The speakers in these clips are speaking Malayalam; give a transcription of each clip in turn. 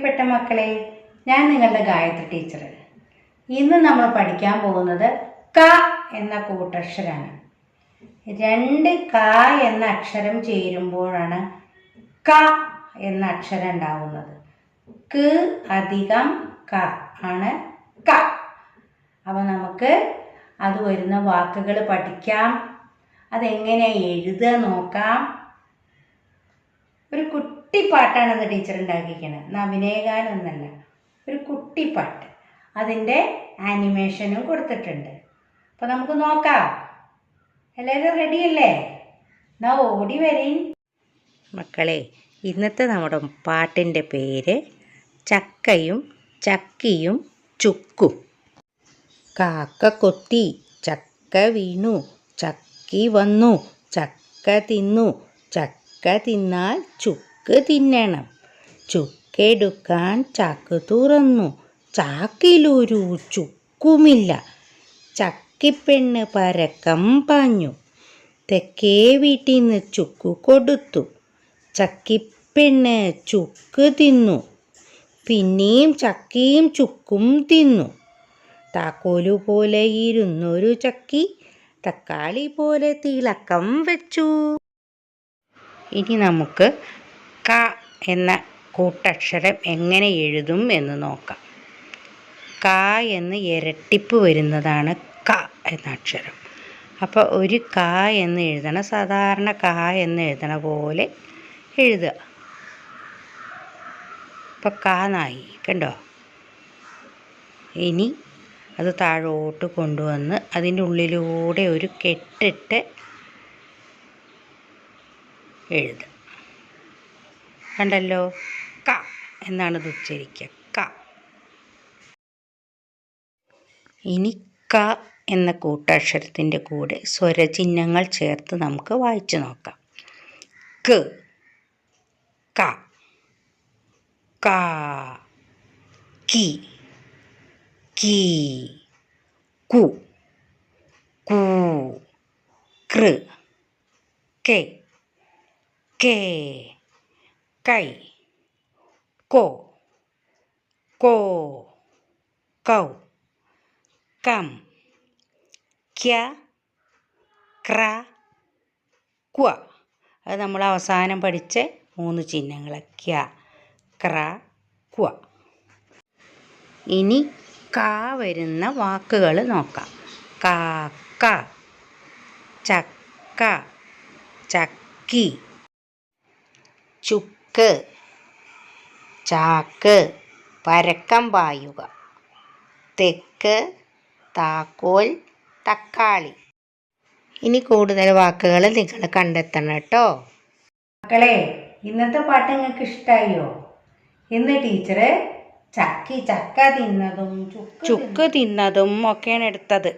പ്രിയപ്പെട്ട മക്കളെ ഞാൻ നിങ്ങളുടെ ഗായത്രി ടീച്ചർ ഇന്ന് നമ്മൾ പഠിക്കാൻ പോകുന്നത് ക എന്ന കൂട്ടക്ഷരാണ്. രണ്ട് ക എന്ന അക്ഷരം ചേരുമ്പോഴാണ് ക എന്ന അക്ഷരം ഉണ്ടാവുന്നത്. ക അധികം ക ആണ് ക. അപ്പോൾ നമുക്ക് അത് വരുന്ന വാക്കുകൾ പഠിക്കാം. അതെങ്ങനെയാണ് എഴുതുക നോക്കാം. ഒരു കുട്ടിപ്പാട്ടാണ് ഇന്ന് ടീച്ചർ ഉണ്ടാക്കിയിരിക്കുന്നത് നവീനേകാനൊന്നല്ല ഒരു കുട്ടിപ്പാട്ട്. അതിന്റെ ആനിമേഷനും കൊടുത്തിട്ടുണ്ട്. അപ്പോൾ നമുക്ക് നോക്കാം. എല്ലാവരും റെഡിയല്ലേ എന്നാ ഓടി വരീൻ. മക്കളെ ഇന്നത്തെ നമ്മുടെ പാട്ടിന്റെ പേര് ചക്കയും ചക്കിയും ചുക്കും. കാക്ക കൊത്തി ചക്ക വീണു ചക്കി വന്നു ചക്ക തിന്നു ചക്ക തിന്നാൽ ചുക്ക്. തിന്നണം. ചുക്കെടുക്കാൻ ചാക്ക് തുറന്നു. ചാക്കിലൊരു ചുക്കുമില്ല. ചക്കിപ്പെണ്ണ് പരക്കം പാഞ്ഞു. തെക്കേ വീട്ടിൽ നിന്ന് ചുക്ക് കൊടുത്തു. ചക്കിപ്പെണ്ണ് ചുക്ക് തിന്നു. പിന്നെയും ചക്കിയും ചുക്കും തിന്നു. താക്കോലു പോലെ ഇരുന്നൊരു ചക്കി തക്കാളി പോലെ തിളക്കം വെച്ചു. ഇനി നമുക്ക് ക എന്ന കൂട്ടക്ഷരം എങ്ങനെ എഴുതും എന്ന് നോക്കാം. ക എന്ന് ഇരട്ടിപ്പ് വരുന്നതാണ് ക എന്ന അക്ഷരം. അപ്പോൾ ഒരു ക എന്ന് എഴുതണ സാധാരണ ക എന്ന് എഴുതണ പോലെ എഴുതുക. ഇപ്പം ക നായി കണ്ടോ? ഇനി അത് താഴോട്ട് കൊണ്ടുവന്ന് അതിന്റെ ഉള്ളിലൂടെ ഒരു കെട്ടിട്ട് എഴുതുക. കണ്ടല്ലോ? ക. എന്നാണ് ഇത് ഉച്ചരിക്കുക. ക. ഇനി ക എന്ന കൂട്ടക്ഷരത്തിന്റെ കൂടെ സ്വരചിഹ്നങ്ങൾ ചേർത്ത് നമുക്ക് വായിച്ചു നോക്കാം. ക. ക. കാ. കി. കീ. കു. കൂ. കൃ. കെ. കേ. കൈ. കോ. കോ. കൗ. കം. ക്യ. ക്ര. ക്വ. അത് നമ്മൾ അവസാനം പഠിച്ച മൂന്ന് ചിഹ്നങ്ങൾ ക്യ. ക്ര. ക്വ. ഇനി ക വരുന്ന വാക്കുകൾ നോക്കാം. കാക്ക ചക്ക. ചക്കി. ചുക്ക്. ചാക്ക്. ചാക്ക്. പരക്കം പായുക. തെക്ക്. താക്കോൽ. തക്കാളി. ഇനി കൂടുതൽ വാക്കുകൾ നിങ്ങൾ കണ്ടെത്തണം കേട്ടോ. മക്കളെ ഇന്നത്തെ പാട്ട് നിങ്ങൾക്ക് ഇഷ്ടായോ? ഇന്ന് ടീച്ചറ് ചക്കി ചക്ക തിന്നതും ചുക്ക് തിന്നതും ഒക്കെയാണ് എടുത്തത്.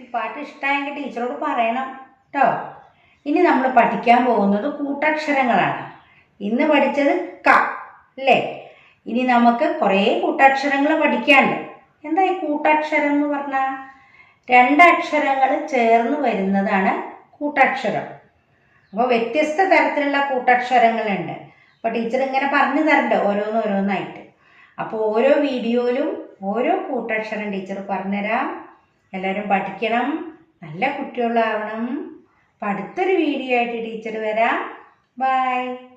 ഈ പാട്ട് ഇഷ്ടമായെങ്കിൽ ടീച്ചറോട് പറയണം കേട്ടോ. ഇനി നമ്മൾ പഠിക്കാൻ പോകുന്നത് കൂട്ടക്ഷരങ്ങളാണ്. ഇന്ന് പഠിച്ചത് ക അല്ലേ ഇനി നമുക്ക് കുറേ കൂട്ടക്ഷരങ്ങൾ പഠിക്കാനുണ്ട്. എന്താ ഈ കൂട്ടക്ഷരം എന്ന് പറഞ്ഞാൽ രണ്ടക്ഷരങ്ങൾ ചേർന്ന് വരുന്നതാണ് കൂട്ടക്ഷരം. അപ്പോൾ വ്യത്യസ്ത തരത്തിലുള്ള കൂട്ടക്ഷരങ്ങളുണ്ട്. അപ്പോൾ ടീച്ചർ ഇങ്ങനെ പറഞ്ഞു തരണ്ട് ഓരോന്ന് ഓരോന്നായിട്ട്. അപ്പോൾ ഓരോ വീഡിയോയിലും ഓരോ കൂട്ടക്ഷരം ടീച്ചർ പറഞ്ഞുതരാം. എല്ലാവരും പഠിക്കണം. നല്ല കുട്ടികളാവണം. അപ്പം അടുത്തൊരു വീഡിയോ ആയിട്ട് ടീച്ചർ വരാം. ബൈ.